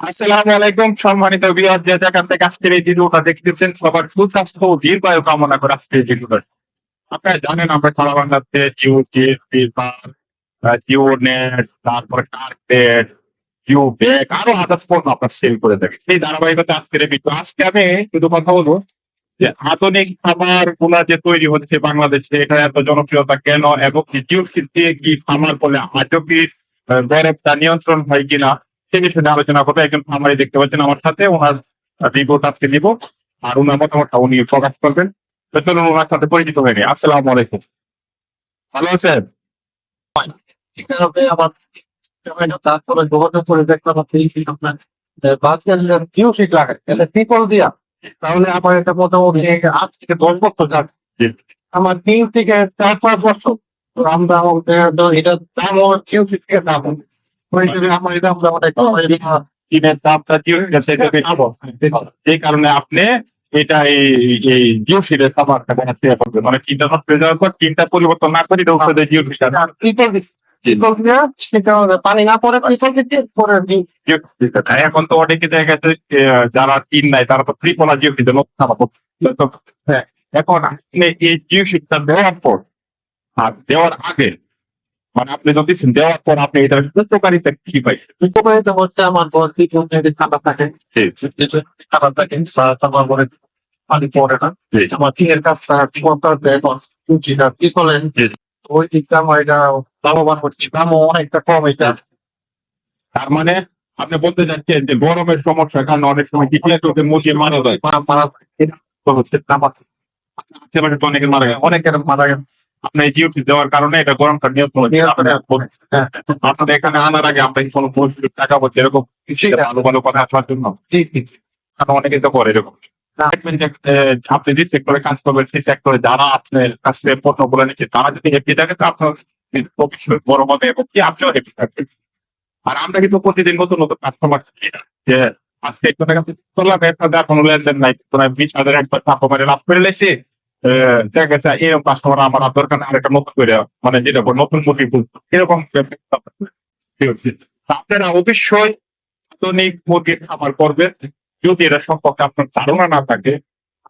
আসসালামু আলাইকুম, সম্মানিত বিহার যে থেকে আজকের এই ভিডিওটা দেখতেছেন, সবার সুস্বাস্থ্য ও দীর্ঘায়ু কামনা করে আজকের ভিডিওটা। আপনারা জানেন, আমরা সারা বাংলাতে জিও জিও নেট, তারপর কার্পেট, জিও ব্যাগ, আরও আদার্স পণ্য আপনার সেল করে থাকি সেই ধারাবাহিকতা আজকের এই ভিডিও আজকে আমি শুধু কথা বলব যে আধুনিক খাবারগুলা যে তৈরি হচ্ছে বাংলাদেশে, এটা এত জনপ্রিয়তা কেন, এবং জিও দিয়ে কি খামার বলে আজও কি গরমটা নিয়ন্ত্রণ হয় কিনা সে বিষয়ে আলোচনা করব একজন খামারি দেখতে পাচ্ছেন আমার সাথে ওনার রিপোর্ট আজকে দিব আর ওনার মতামতটা উনি প্রকাশ করবেন। তো চলুন ওনার সাথে পরিচিত হয়ে নিই। আসসালামু আলাইকুম। ভালো আছেন? এখানে তারপরে যোগাযোগ করে আপনার ত্রিপল দিয়া? তাহলে আমার এটা মোটামুটি আট থেকে দশ বছর যাবে আমার তিন থেকে চার পাঁচ বছর। আমরা এটা দাম আমার কিউ সিট থেকে দাম? বেশি। এই কারণে আপনি এটা এই জিও সিটের খাবারটা বানাতে পারবেন মানে যাওয়ার পর তিনটা পরিবর্তন না করি জিও পানি না পরে এখন তো অনেকে জায়গাতে যারা তিন নাই তারা তো ফ্রি পলা জিও সিটে লোক হ্যাঁ, এখন আপনি এই জিও সিটটা দেওয়ার পর আর দেওয়ার আগে মানে আপনি যদি দেওয়ার পর আপনি এটার উপকারিতা কি পাইছেন? উপকারিতা আমার বল কি যদি থাকে। থাকে তারপর পরে পানি পড়ে না। আমার টিনের কাজটা কি এখন কি করলেন ওই দিকটা আমার এটা লাভবান হচ্ছে। দামও অনেকটা কম এটা। তার মানে আপনি বলতে যাচ্ছেন যে গরমের সমস্যার কারণে অনেক সময় কিছু চোখে মুখে মারা যায়। মারা আমার আশেপাশে অনেকে মারা যায়। অনেকের মারা গেছে আপনি এই দেওয়ার কারণে এটা গরমটা নিয়ন্ত্রণ আপনি- হ্যাঁ। আপনাদের এখানে আনার আগে আমরা কোনো টাকা বলছে এরকম ভালো ভালো কথা আসার জন্য। অনেকে তো করে এরকম। আপনি যে সেক্টরে কাজ করবেন সেই সেক্টরে যারা আপনার কাছ থেকে পণ্যগুলো নিচ্ছে তারা যদি হ্যাপি থাকে তো আপনার ভবিষ্যৎ বড় হবে এবং কি আপনিও হ্যাপি থাকবেন। আর আমরা কিন্তু প্রতিদিন নতুন নতুন কাস্টমার যে আজকে একটু টাকা করলাম এর সাথে এখনও লেনদেন নাই। বিশ হাজার একবার কাস্টমারে লাভ করে লেছি দেখা গেছে এরকম কাস্টমার আমার আর দরকার নেই, আরেকটা নতুন করে মানে যেটা নতুন খুলবো। এরকম আপনারা অবশ্যই আধুনিক মুরগির খাবার করবেন যদি এটা সম্পর্কে আপনার ধারণা না থাকে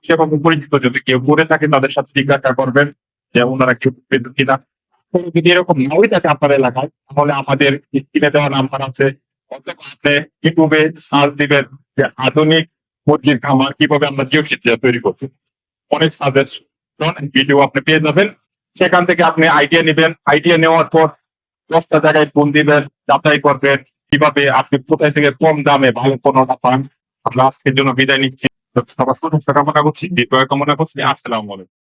সেরকম পরিচিত যদি কেউ করে থাকে তাদের সাথে জিজ্ঞাসা করবেন যে ওনারা কেউ পেতেন কিনা যদি এরকম নাও থাকে আপনার এলাকায় তাহলে আমাদের স্ক্রিনে দেওয়া নাম্বার আছে আপনি ইউটিউবে সার্চ দিবেন যে আধুনিক মুরগির খামার কীভাবে আমরা জিও তৈরি করছি অনেক সাজেশন ভিডিও আপনি পেয়ে যাবেন। সেখান থেকে আপনি আইডিয়া নেবেন। আইডিয়া নেওয়ার পর দশটা জায়গায় ফোন দিবেন, যাচাই করবেন, কীভাবে আপনি কোথায় থেকে কম দামে ভালো পণ্যটা পান। আমরা আজকের জন্য বিদায় নিচ্ছি। সবার সুস্থ কামনা করছি। দীর্ঘ কামনা করছি। আসসালামু আলাইকুম।